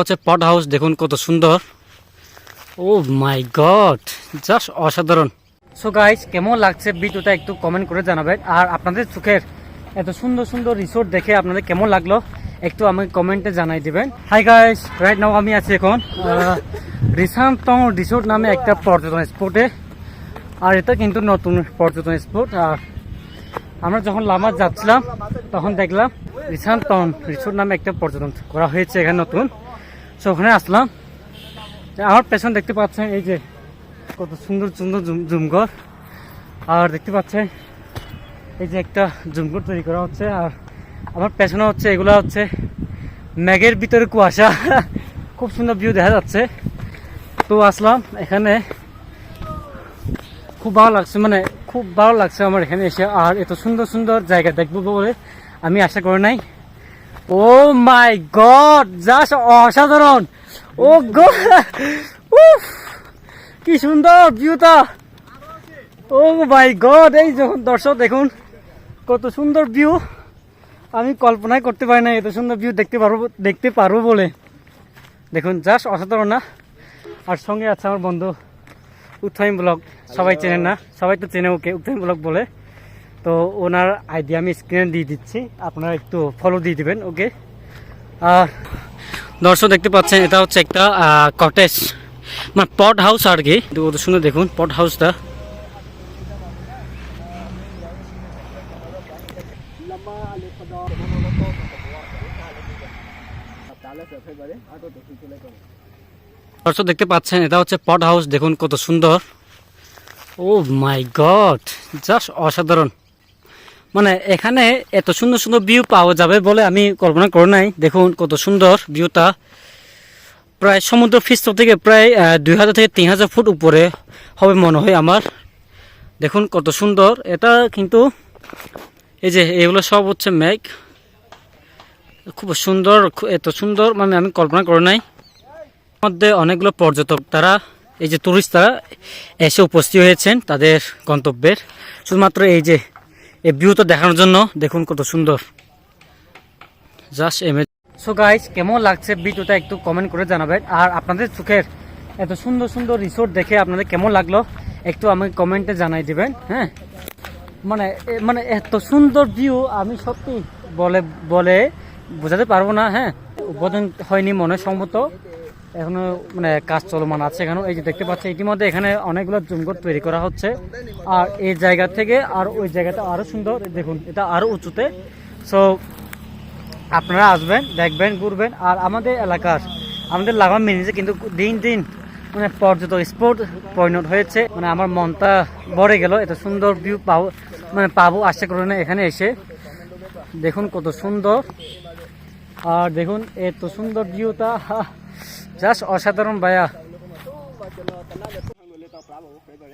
হচ্ছে পট হাউস দেখুন কত সুন্দর। ও মাই গড জাস্ট অসাধারণ। সো গাইজ কেমন লাগছে ভিডিওটা একটু কমেন্ট করে জানাবেন। আর আপনাদের চোখের এত সুন্দর সুন্দর রিসোর্ট দেখে আপনাদের কেমন লাগল, একটু আমাকে কমেন্টে জানাই দিবেন। হাই গাইস রাইট নাও আমি আছি এখন রিসান্তং রিসোর্ট নামে একটা পর্যটন স্পটে আর এটা কিন্তু নতুন পর্যটন স্পট আর আমরা যখন লামা যাচ্ছিলাম, তখন দেখলাম রিসান্তং রিসোর্ট নামে একটা পর্যটন করা হয়েছে এখানে নতুন। সো ওখানে আসলাম। আমার পেছন দেখতে পাচ্ছেন এই যে কত সুন্দর সুন্দর জুম জুমঘর আর দেখতে পাচ্ছেন এই যে একটা জুমঘর তৈরি করা হচ্ছে। আর আমার পেছনে হচ্ছে, এগুলো হচ্ছে ম্যাগের ভিতরে কুয়াশা। খুব সুন্দর ভিউ দেখা যাচ্ছে। তো আসলাম এখানে। খুব ভালো লাগছে মানে খুব ভালো লাগছে আমার এখানে এসে। আর এত সুন্দর সুন্দর জায়গা দেখব বলে আমি আশা করি নাই। ও মাই গড, জাস্ট অসাধারণ। ও গড কি সুন্দর ভিউটা। ও মাই গড, এই যখন দর্শক দেখুন, কত সুন্দর ভিউ। আমি কল্পনাই করতে পারি না, এত সুন্দর ভিউ দেখতে পারব দেখতে পারব বলে। দেখুন, জাস্ট অসাধারণ না? আর সঙ্গে আছে আমার বন্ধু উত্থাইম ব্লগ। সবাই চেনেন না? সবাই তো চেনে ওকে উত্থাইম ব্লগ বলে। তো ওনার আইডিয়া আমি স্ক্রিনে দিয়ে দিচ্ছি। আপনারা একটু ফলো দিয়ে দিবেন ওকে আর দর্শক দেখতে পাচ্ছেন, এটা হচ্ছে একটা কটেজ মানে পট হাউস আর কি। কত সুন্দর দেখুন পট হাউসটা দর্শক দেখতে পাচ্ছেন, এটা হচ্ছে পট হাউস দেখুন কত সুন্দর। ও মাই গড জাস্ট অসাধারণ। মানে এখানে এত সুন্দর সুন্দর ভিউ পাওয়া যাবে বলে আমি কল্পনা করি নাই। দেখুন কত সুন্দর ভিউটা প্রায় সমুদ্র পৃষ্ঠ থেকে প্রায় দুই হাজার থেকে তিন হাজার ফুট উপরে হবে মনে হয় আমার। দেখুন কত সুন্দর। এটা কিন্তু এই যে এগুলো সব হচ্ছে মেঘ। খুব সুন্দর এত সুন্দর মানে আমি কল্পনা করি নাই। মধ্যে অনেকগুলো পর্যটক তারা, এই যে টুরিস্ট তারা এসে উপস্থিত হয়েছেন তাদের গন্তব্যের। শুধুমাত্র এই যে এই ভিউটা দেখানোর জন্য দেখুন কত সুন্দর। জাস্ট এমএ সো গাইস কেমন লাগছে ভিডিওটা একটু কমেন্ট করে জানাবেন। আর আপনাদের চোখের এত সুন্দর সুন্দর রিসোর্ট দেখে আপনাদের কেমন লাগল, একটু আমাকে কমেন্টে জানাই দিবেন হ্যাঁ? মানে মানে এত সুন্দর ভিউ আমি সত্যি বলে বলে বোঝাতে পারব না হ্যাঁ? উদ্বোধন হয়নি মনে সম্মত এখনও মানে কাজ চলমান আছে এখানে। এই যে দেখতে পাচ্ছি ইতিমধ্যে এখানে অনেকগুলো জুমঘর তৈরি করা হচ্ছে। আর এই জায়গা থেকে আর ওই জায়গাটা আরও সুন্দর, দেখুন, এটা আরও উঁচুতে। সো আপনারা আসবেন, দেখবেন, ঘুরবেন। আর আমাদের এলাকার, আমাদের লাগাম মিনিজে কিন্তু দিন দিন মানে পর্যটক স্পট পরিণত হয়েছে। মানে আমার মনটা ভরে গেল, এত সুন্দর ভিউ পাবো মানে পাবো আশা করি না এখানে এসে। দেখুন কত সুন্দর। আর দেখুন, এত সুন্দর ভিউটা জাস্ট অসাধারণ ভাইয়া người lên tàu cá bảo phải vào